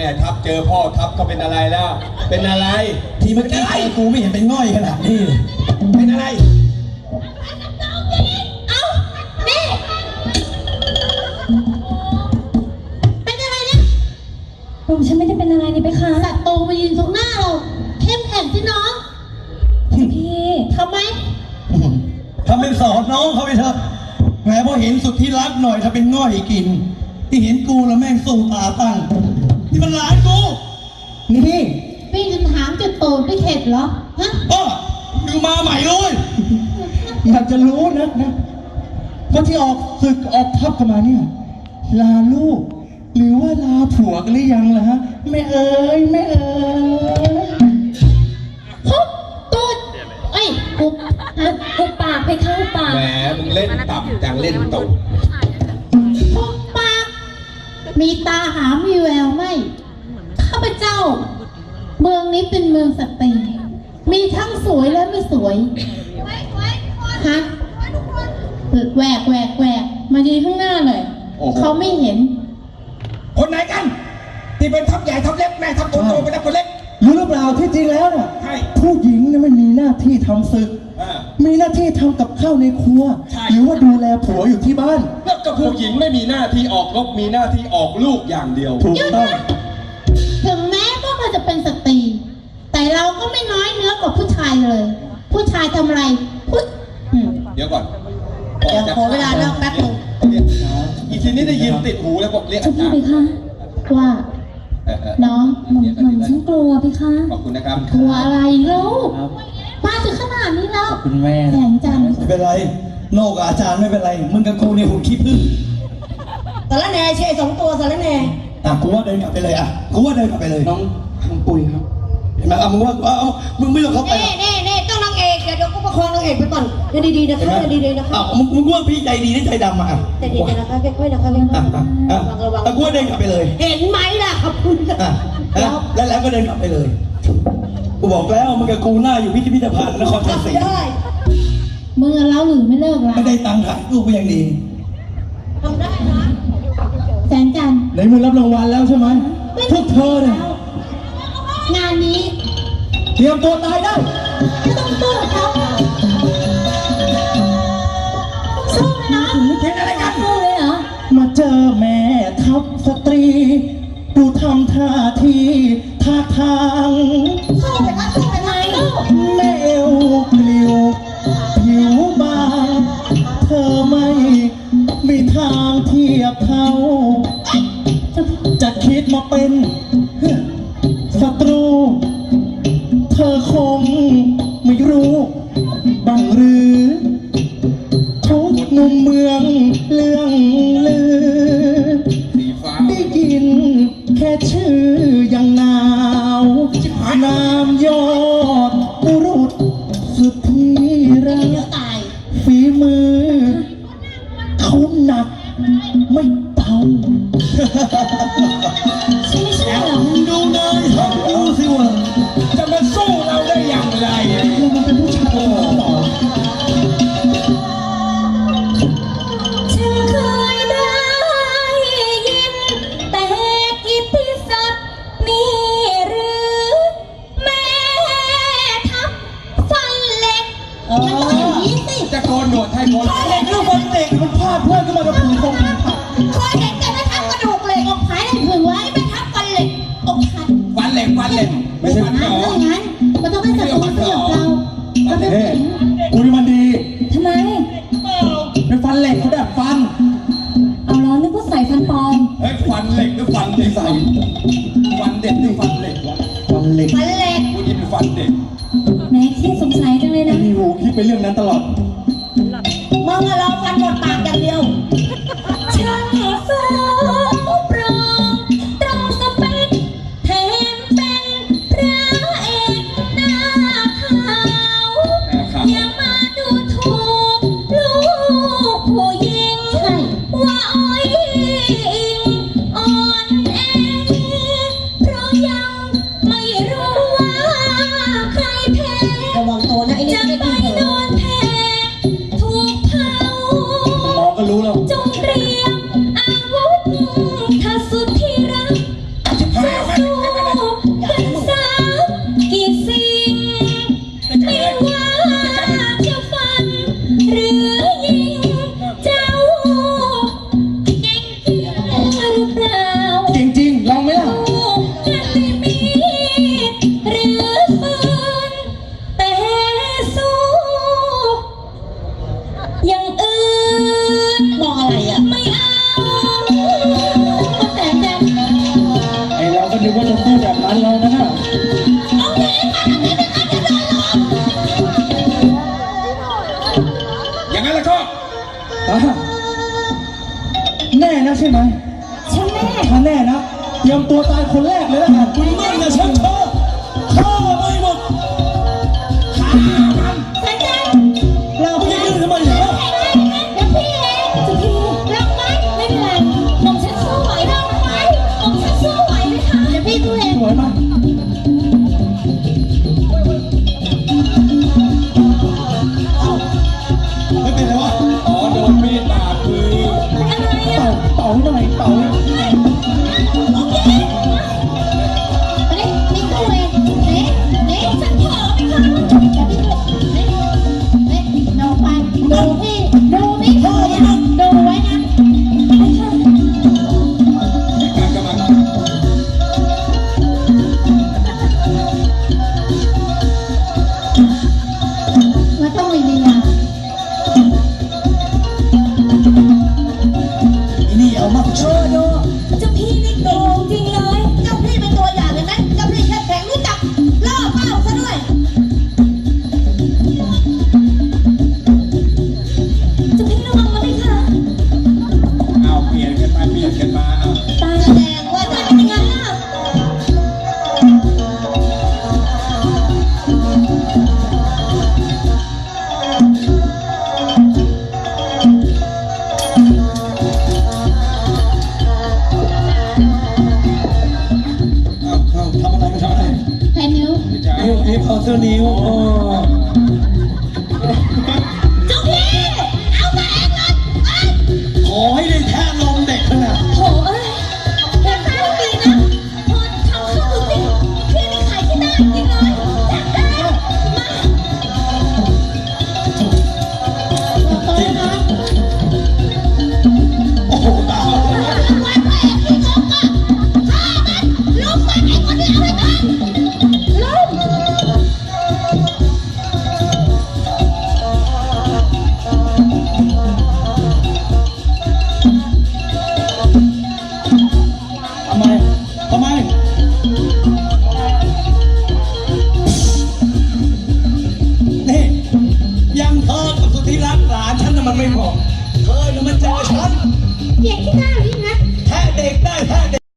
ม่ทัพเจอพ่อทัพก็เป็นอะไรแล้ว เป็นอะไรทีเมื่อกี้ไอ้กูไม่เห็นเป็นง่อยขนาดนี้เลยเป็นอะไร เอ้า นี่ เป็นอะไรเนี่ย ผมฉันไม่ได้เป็นอะไรนี่ไปคะสัตว์โตมายืนตรงหน้าเรา เข้มแข็งสิน้อง พี่ทำไม ทำเป็นสอนน้องเขาไปเถอะแหมพอเห็นสุดที่รักหน่อยถ้าเป็นง่อยกิน ที่เห็นกูแล้วแม่งสู้ตาตั้งนี่ มันหลานกูนี่พี่จะถามจุดโตไม่เข็ดเหรอ ฮะป้าอยู่มาใหม่เลยอยากจะรู้นะนะว่าที่ออกศึกออกทัพกันมาเนี่ย ลาลูก หรือว่าลาผัวกันหรือยังล่ะฮะแม่เอ๋ยแม่เอ๋ยพุบตูดเอ้ยปุบฮะหุบปากไปเข้าปาก แหมมึงเล่นต่ำจังเล่นตูดปุบปาก มีตาหามีแววไหมข้าพเจ้า เมืองนี้เป็นเมืองสตรีมีทั้งสวยและไม่สวยฮะแหวกแหวกแหวกมายืนข้างหน้าหน่อยเขาไม่เห็น คนไหนกัน ที่เป็นทัพใหญ่ทัพเล็กแม่ทัพโตโตเป็นทัพคนเล็ก รู้หรือเปล่าที่จริงแล้วน่ะใช่ ผู้หญิงเนี่ยไม่มีหน้าที่ทำศึก อ่า มีหน้าที่ทำกับข้าวในครัว ใช่ หรือว่าดูแลผัวอยู่ที่บ้านแล้วก็ ผู้หญิงไม่มีหน้าที่ออกรบมีหน้าที่ออกลูกอย่างเดียว ถูกต้อง ถึงแม้ว่าเราจะเป็นสตรี แต่เราก็ไม่น้อยเนื้อกว่าผู้ชายเลย ผู้ชายทำอะไรพุทอืมเดี๋ยวก่อนเดี๋ยวขอเวลานอกแป๊บหนึ่งเรียกอีทีนี้ได้ยินติดหูแล้วบอกเรียกเจ้าอาพี่จารไปย์คะว่าเออเออน้องหม่อมหม่อมฉันกลัวไปคะขอบคุณนะครับ กลัวอะไรลูกมาถึงขนาดนี้แล้ว คุณแม่ แสงจันทร์ ไม่เป็นไร โนกับอาจารย์ไม่เป็นไร มึงกับกูเนี่ยหุ่นขี้ผึ้งสารแหน่เชยสองตัวสารแหน่อะกูว่าเดินกลับไปเลยอะกูว่าเดินกลับไปเลยน้องน้องปุยครับเห็นไหมอะมึงว่าเอาเอามึงไม่ต้องเข้าไปเน่เน่เน่ต้องนางเอกเดี๋ยวเดี๋ยวกูประคองนางเอกไปก่อนเดี๋ยวดีๆนะเห็นคะไหมเดี๋ยวดีๆนะคะ อ้าวมึงมึงว่าพี่ใจดีหรือใจดำอะอะแต่ดีๆนะคะค่อยๆนะคะค่อยอะอะอะๆระวังแต่กูว่าเดินกลับไปเลยเห็นไหมล่ะขอบคุณอะอะแล้วแล้วก็เดินกลับไปเลย กูบอกแล้วมึงกับกูหน้าอยู่พิพิธภัณฑ์นครชัยศรีได้ มึงกับเราหรือไม่เลิกละไม่ได้ตังค์ถ่ายรูปก็ยังดีทำได้นะแสงจันทร์ไหนมึงรับรางวัลแล้วใช่ไหมพวกเธอเนี่ยงานนี้ เตรียมตัวตายได้ไม่ต้องสู้เขาสู้นะเห็นอะไรกันสู้เลยเหรอมาเจอแม่ทัพสตรี ดูทำท่าทีท่าทางสู้ไปนะสู้ไปนะสู้แม่เอวเกลียว ผิวบางเธอไม่มีทางเทียบเท่า จะคิดมาเป็นศัตรู เธอคงไม่รู้บังหรือ ทุกหนุ่มเมืองเรื่องลือสีฟ้าได้ยินแค่ชื่อยัง เพื่อนขึ้นมากับผีคงผีผักเคยเห็นแต่ไม่ทับกระดูกเหล็กอกหายได้ถึงไว้ไม่ทับกันเหล็กอกหักฟันเหล็กฟันเหล็กไม่ใช่ฟันหนอถ้าอย่างนั้นมันต้องให้ศัตรูมาสยบเราเราเป็นผู้หญิงกูนี่มันดีทำไมเป็นฟันเหล็กเขาแบบฟัน เอาล้อนึกว่าใส่ฟันปลอมเฮ้ยฟันเหล็กหรือฟันเด็กใส่ฟันเด็กหรือฟันเหล็กวะฟันเหล็กมันเหล็กกูยินเป็นฟันเด็กไหนที่สงสัยจังเลยนะนี่หูคิดไปเรื่องนั้นตลอด มึงอะเราฟันหมดปากอย่างเดียวช่างสาว อ่แน่นะใช่ไหมฉันแน่ถ้าแน่นะเตรียมตัวตายคนแรกเลยล้กันคุณเนี่ยนะฉันเธอเธอ 红都很丑好想你。哦